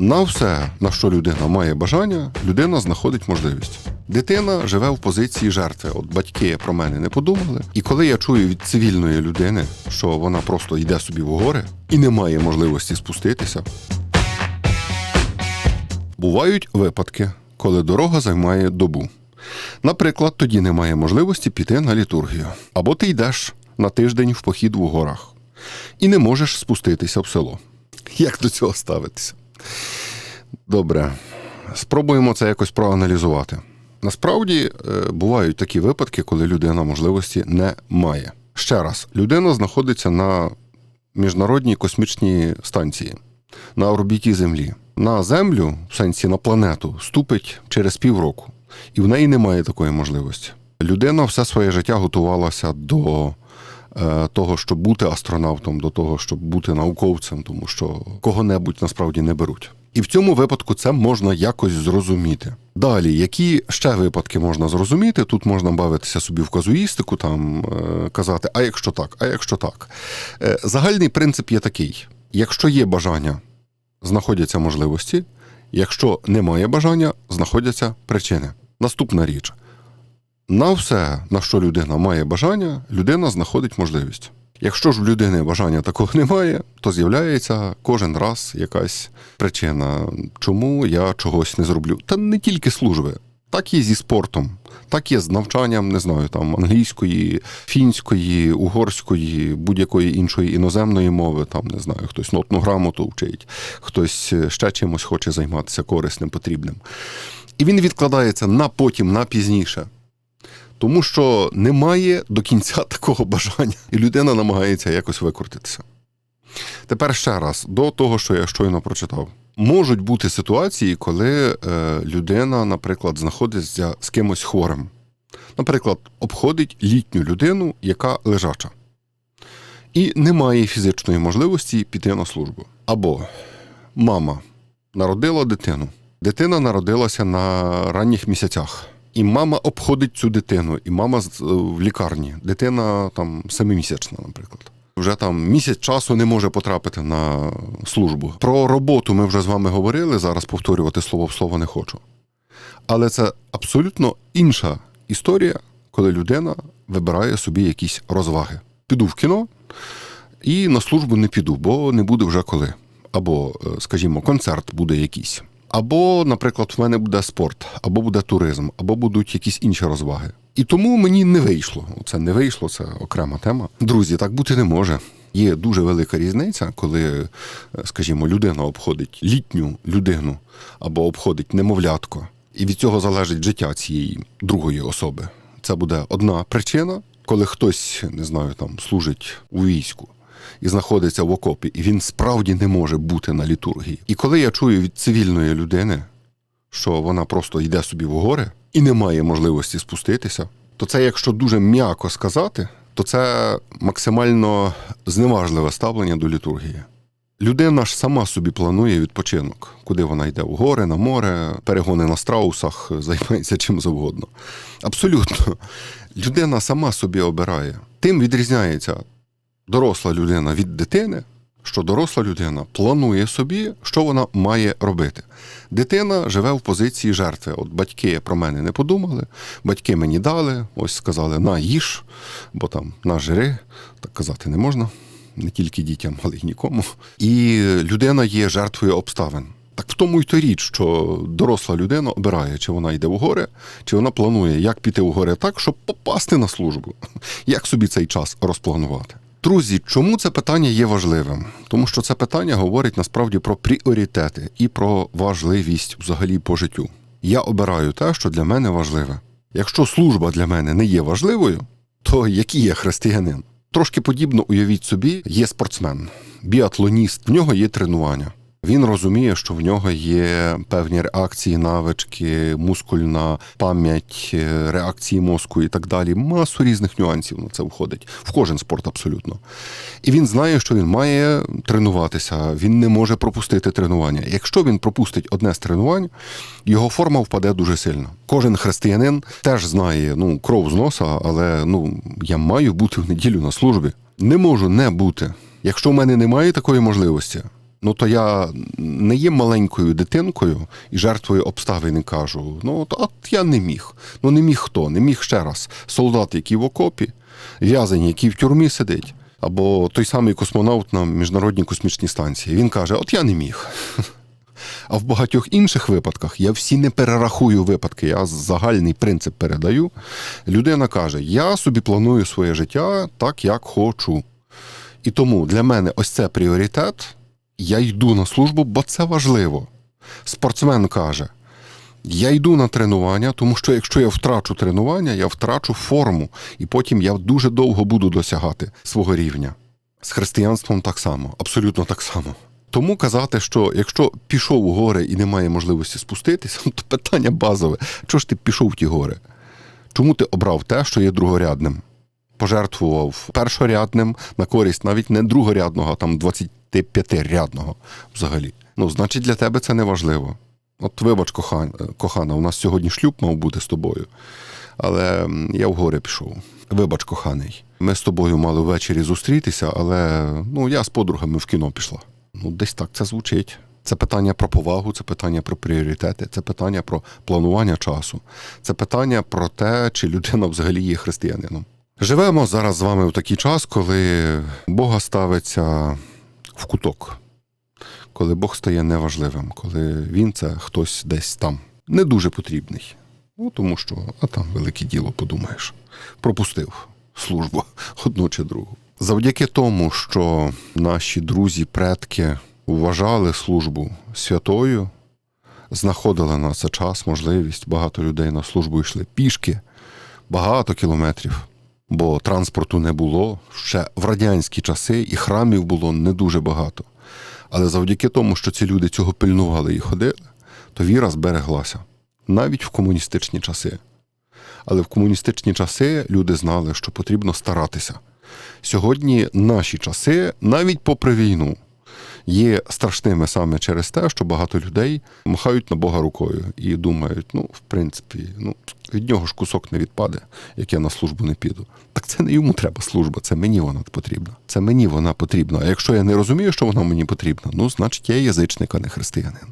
На все, на що людина має бажання, людина знаходить можливість. Дитина живе в позиції жертви. От батьки про мене не подумали. І коли я чую від цивільної людини, що вона просто йде собі в гори і не має можливості спуститися. Бувають випадки, коли дорога займає добу. Наприклад, тоді немає можливості піти на літургію. Або ти йдеш на тиждень в похід в горах і не можеш спуститися в село. Як до цього ставитися? Добре, спробуємо це якось проаналізувати. Насправді е, бувають такі випадки, коли людина можливості не має. Ще раз, людина знаходиться на міжнародній космічній станції на орбіті Землі. На Землю, в сенсі на планету, ступить через півроку, і в неї немає такої можливості. Людина все своє життя готувалася до того, щоб бути астронавтом, до того, щоб бути науковцем, тому що кого-небудь насправді не беруть. І в цьому випадку це можна якось зрозуміти. Далі, які ще випадки можна зрозуміти? Тут можна бавитися собі в казуїстику, там е, казати, а якщо так, а якщо так. Е, загальний принцип є такий: якщо є бажання, знаходяться можливості, якщо немає бажання, знаходяться причини. Наступна річ. На все, на що людина має бажання, людина знаходить можливість. Якщо ж в людини бажання такого немає, то з'являється кожен раз якась причина, чому я чогось не зроблю. Та не тільки служби, так і зі спортом, так і з навчанням, не знаю, там англійської, фінської, угорської, будь-якої іншої іноземної мови, там не знаю, хтось нотну грамоту вчить, хтось ще чимось хоче займатися корисним, потрібним. І він відкладається на потім, на пізніше. Тому що немає до кінця такого бажання, і людина намагається якось викрутитися. Тепер ще раз, до того, що я щойно прочитав. Можуть бути ситуації, коли е, людина, наприклад, знаходиться з кимось хворим. Наприклад, обходить літню людину, яка лежача, і не має фізичної можливості піти на службу. Або мама народила дитину. Дитина народилася на ранніх місяцях. І мама обходить цю дитину, і мама в лікарні. Дитина там семимісячна, наприклад. Вже там місяць часу не може потрапити на службу. Про роботу ми вже з вами говорили. Зараз повторювати слово в слово не хочу. Але це абсолютно інша історія, коли людина вибирає собі якісь розваги. Піду в кіно і на службу не піду, бо не буде вже коли. Або, е, скажімо, концерт буде якийсь. Або, наприклад, в мене буде спорт, або буде туризм, або будуть якісь інші розваги. І тому мені не вийшло. Це не вийшло, це окрема тема. Друзі, так бути не може. Є дуже велика різниця, коли, е, скажімо, людина обходить літню людину або обходить немовлятко, і від цього залежить життя цієї другої особи. Це буде одна причина, коли хтось, не знаю, там служить у війську і знаходиться в окопі, і він справді не може бути на літургії. І коли я чую від цивільної людини, що вона просто йде собі в гори і не має можливості спуститися, то це, якщо дуже м'яко сказати, то це максимально зневажливе ставлення до літургії. Людина ж сама собі планує відпочинок, куди вона йде в гори, на море, перегони на страусах, займається чим завгодно. Абсолютно. Людина сама собі обирає. Тим відрізняється доросла людина від дитини, що доросла людина планує собі, що вона має робити. Дитина живе в позиції жертви. От батьки про мене не подумали, батьки мені дали, ось сказали на їж, бо там на жири, так казати не можна, не тільки дітям, але й нікому. І людина є жертвою обставин. Так в тому й то річ, що доросла людина обирає, чи вона йде в гори, чи вона планує, як піти в гори так, щоб попасти на службу, як собі цей час розпланувати. Друзі, чому це питання є важливим? Тому що це питання говорить насправді про пріоритети і про важливість взагалі по життю. Я обираю те, що для мене важливе. Якщо служба для мене не є важливою, то який я християнин? Трошки подібно уявіть собі, є спортсмен, біатлоніст, в нього є тренування. Він розуміє, що в нього є певні реакції, навички, мускульна пам'ять, е, реакції мозку і так далі. Масу різних нюансів на це входить в кожен спорт абсолютно. І він знає, що він має тренуватися, він не може пропустити тренування. Якщо він пропустить одне з тренувань, його форма впаде дуже сильно. Кожен християнин теж знає ну, кров з носа, але ну я маю бути в неділю на службі. Не можу не бути. Якщо в мене немає такої можливості, Ну то я не є маленькою дитинкою і жертвою обставин кажу: ну от, от я не міг. Ну не міг хто? Не міг ще раз. Солдат, який в окопі, в'язень, який в тюрмі сидить, або той самий космонавт на міжнародній космічній станції. Він каже: От я не міг. А в багатьох інших випадках я всі не перерахую випадки, я загальний принцип передаю. Людина каже: Я собі планую своє життя так, як хочу. І тому для мене ось це пріоритет. Я йду на службу, бо це важливо. Спортсмен каже: я йду на тренування, тому що якщо я втрачу тренування, я втрачу форму, і потім я дуже довго буду досягати свого рівня. З християнством так само, абсолютно так само. Тому казати, що якщо пішов у гори і немає можливості спуститися, то питання базове: чого ж ти пішов в ті гори? Чому ти обрав те, що є другорядним? Пожертвував першорядним на користь навіть не другорядного, там 25-рядного взагалі. Ну, значить, для тебе це не важливо. От вибач, кохан, кохана, у нас сьогодні шлюб мав бути з тобою, але я в гори пішов. Вибач, коханий. Ми з тобою мали ввечері зустрітися, але ну, я з подругами в кіно пішла. Ну, десь так це звучить. Це питання про повагу, це питання про пріоритети, це питання про планування часу, це питання про те, чи людина взагалі є християнином. Живемо зараз з вами в такий час, коли Бога ставиться в куток, коли Бог стає неважливим, коли він це хтось десь там не дуже потрібний. Ну, тому що, а там велике діло, подумаєш, пропустив службу одну чи другу. Завдяки тому, що наші друзі, предки вважали службу святою, знаходили на це час, можливість. Багато людей на службу йшли пішки, багато кілометрів, бо транспорту не було. Ще в радянські часи і храмів було не дуже багато. Але завдяки тому, що ці люди цього пильнували і ходили, то віра збереглася навіть в комуністичні часи. Але в комуністичні часи люди знали, що потрібно старатися. Сьогодні наші часи, навіть попри війну, є страшними саме через те, що багато людей махають на Бога рукою і думають, ну, в принципі, ну, від нього ж кусок не відпаде, як я на службу не піду. Так це не йому треба служба, це мені вона потрібна. Це мені вона потрібна. А якщо я не розумію, що вона мені потрібна, ну, значить я язичник, а не християнин.